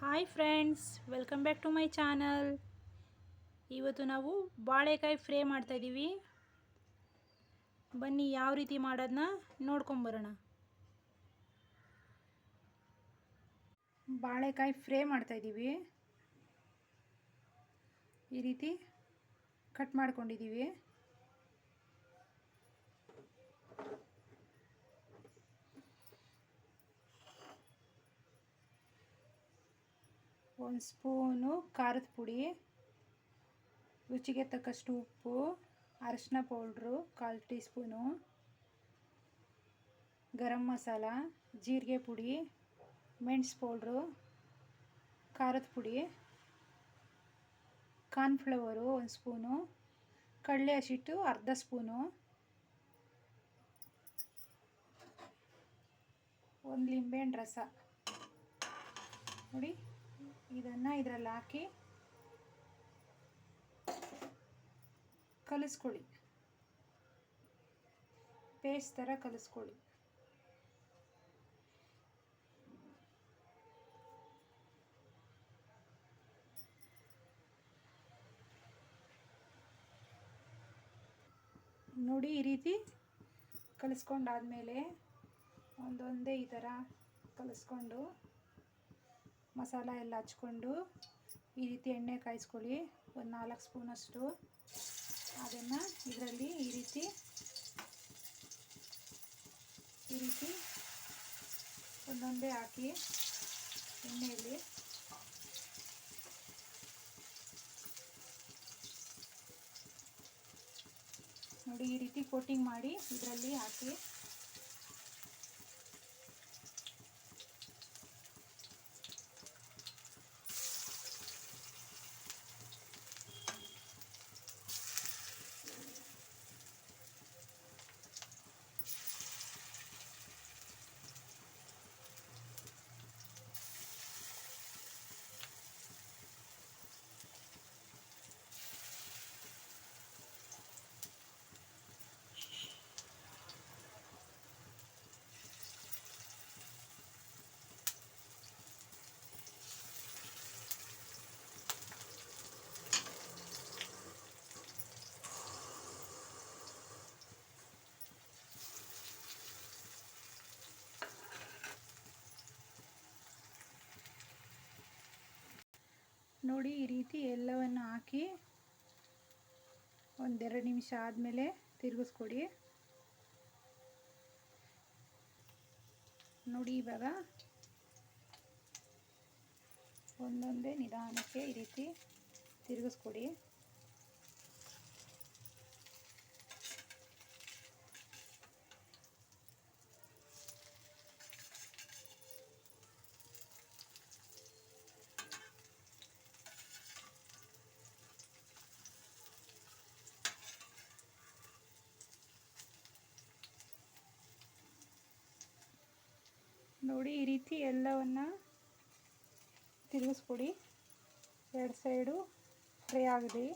Hi friends welcome back to my channel ಇವತ್ತು ನಾವು ಬಾಳೆಕಾಯಿ ಫ್ರೈ ಮಾಡ್ತಾಯಿದ್ದೀವಿ ಬನ್ನಿ ಯಾವ ರೀತಿ ಮಾಡೋದನ್ನ ನೋಡ್ಕೊಂಬರೋಣ. ಬಾಳೆಕಾಯಿ ಫ್ರೈ ಮಾಡ್ತಾಯಿದ್ದೀವಿ ಈ ರೀತಿ ಕಟ್ ಮಾಡ್ಕೊಂಡಿದ್ದೀವಿ ಒಂದು ಸ್ಪೂನು ಖಾರದ ಪುಡಿ, ರುಚಿಗೆ ತಕ್ಕಷ್ಟು ಉಪ್ಪು, ಅರಶಿನ ಪೌಡ್ರು, ಕಾಲು ಟೀ ಸ್ಪೂನು ಗರಂ ಮಸಾಲ, ಜೀರಿಗೆ ಪುಡಿ, ಮೆಣಸು ಪೌಡ್ರು, ಖಾರದ ಪುಡಿ, ಕಾರ್ನ್ಫ್ಲವರು ಒಂದು ಸ್ಪೂನು, ಕಡಲೆ ಹಸಿಟ್ಟು ಅರ್ಧ ಸ್ಪೂನು, ಒಂದು ಲಿಂಬೆಹಣ್ಣು ರಸ. ನೋಡಿ. ಇದನ್ನು ಇದರಲ್ಲಿ ಹಾಕಿ ಕಲಿಸ್ಕೊಳ್ಳಿ. ಪೇಸ್ಟ್ ಥರ ಕಲಿಸ್ಕೊಳ್ಳಿ. ನೋಡಿ ಈ ರೀತಿ ಕಲಿಸ್ಕೊಂಡಾದಮೇಲೆ ಒಂದೊಂದೇ ಈ ಥರ ಕಲಿಸ್ಕೊಂಡು ಮಸಾಲ ಎಲ್ಲ ಹಚ್ಕೊಂಡು ಈ ರೀತಿ ಎಣ್ಣೆ ಕಾಯಿಸ್ಕೊಳ್ಳಿ. ಒಂದು ನಾಲ್ಕು ಸ್ಪೂನಷ್ಟು ಅದನ್ನು ಇದರಲ್ಲಿ ಈ ರೀತಿ ಈ ರೀತಿ ಒಂದೊಂದೇ ಹಾಕಿ ಎಣ್ಣೆಯಲ್ಲಿ. ನೋಡಿ, ಈ ರೀತಿ ಕೋಟಿಂಗ್ ಮಾಡಿ ಇದರಲ್ಲಿ ಹಾಕಿ ನೋಡಿ ಈ ರೀತಿ ಎಲ್ಲವನ್ನು ಹಾಕಿ ಒಂದೆರಡು ನಿಮಿಷ ಆದಮೇಲೆ ತಿರುಗಿಸ್ಕೊಡಿ. ನೋಡಿ ಇವಾಗ ಒಂದೊಂದೇ ನಿಧಾನಕ್ಕೆ ಈ ರೀತಿ ತಿರುಗಿಸ್ಕೊಡಿ. ನೋಡಿ ಈ ರೀತಿ ಎಲ್ಲವನ್ನು ತಿರುಗಿಸ್ಕೊಡಿ. ಎರಡು ಸೈಡು ಫ್ರೈ ಆಗಲಿ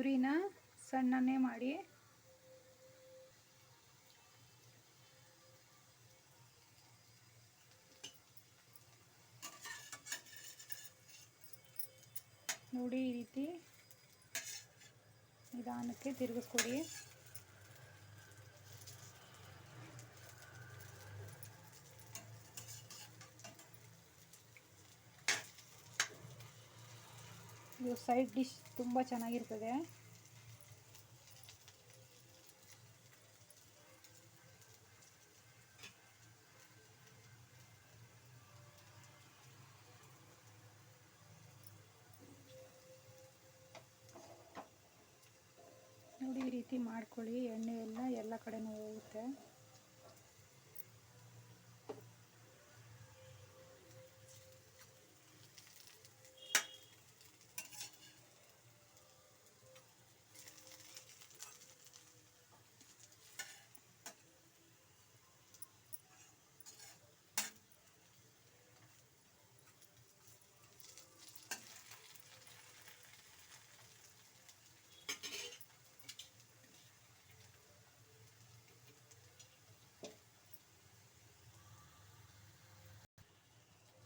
ಉರಿನ ಸಣ್ಣನೆ ಮಾಡಿ. ನೋಡಿ ಈ ರೀತಿ ನಿಧಾನಕ್ಕೆ ತಿರುಗಿಸ್ಕೊಡಿ. ಇದು ಸೈಡ್ ಡಿಶ್ ತುಂಬ ಚೆನ್ನಾಗಿರ್ತದೆ ನೋಡಿ ಈ ರೀತಿ ಮಾಡ್ಕೊಳ್ಳಿ ಎಣ್ಣೆ ಎಲ್ಲ ಎಲ್ಲ ಕಡೆನೂ ಹೋಗುತ್ತೆ.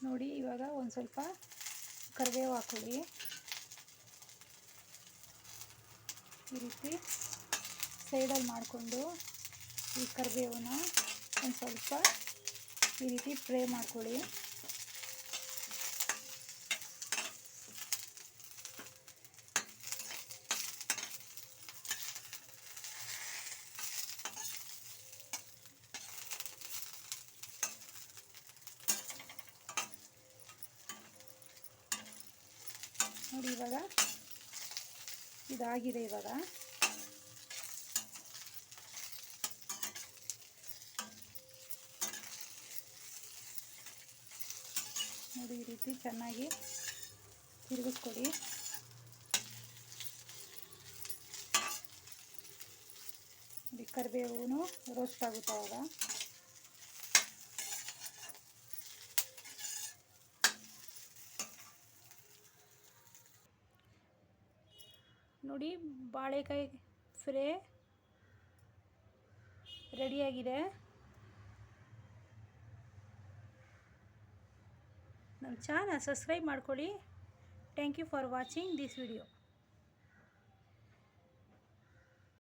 ನೋಡಿ, ಇವಾಗ ಒಂದು ಸ್ವಲ್ಪ ಕರಿಬೇವು ಹಾಕೊಳ್ಳಿ. ಈ ರೀತಿ ಸೈಡಲ್ಲಿ ಮಾಡಿಕೊಂಡು ಈ ಕರಿಬೇವನ್ನ ಒಂದು ಸ್ವಲ್ಪ ಈ ರೀತಿ ಫ್ರೈ ಮಾಡ್ಕೊಳ್ಳಿ. ನೋಡಿ ಇವಾಗ. ಇದಾಗಿದೆ ಇವಾಗ. ನೋಡಿ ಈ ರೀತಿ ಚೆನ್ನಾಗಿ ತಿರುಗಿಸ್ಕೊಡಿ. ಕರಿಬೇವು ರೋಸ್ಟ್ ಆಗುತ್ತೆ ಅವಾಗ. ನೋಡಿ ಬಾಳೆಕಾಯಿ ಫ್ರೇ ರೆಡಿಯಾಗಿದೆ. ನಮ್ಮ ಚಾನಲ್ ಸಬ್ಸ್ಕ್ರೈಬ್ ಮಾಡ್ಕೊಳ್ಳಿ. Thank you for watching this video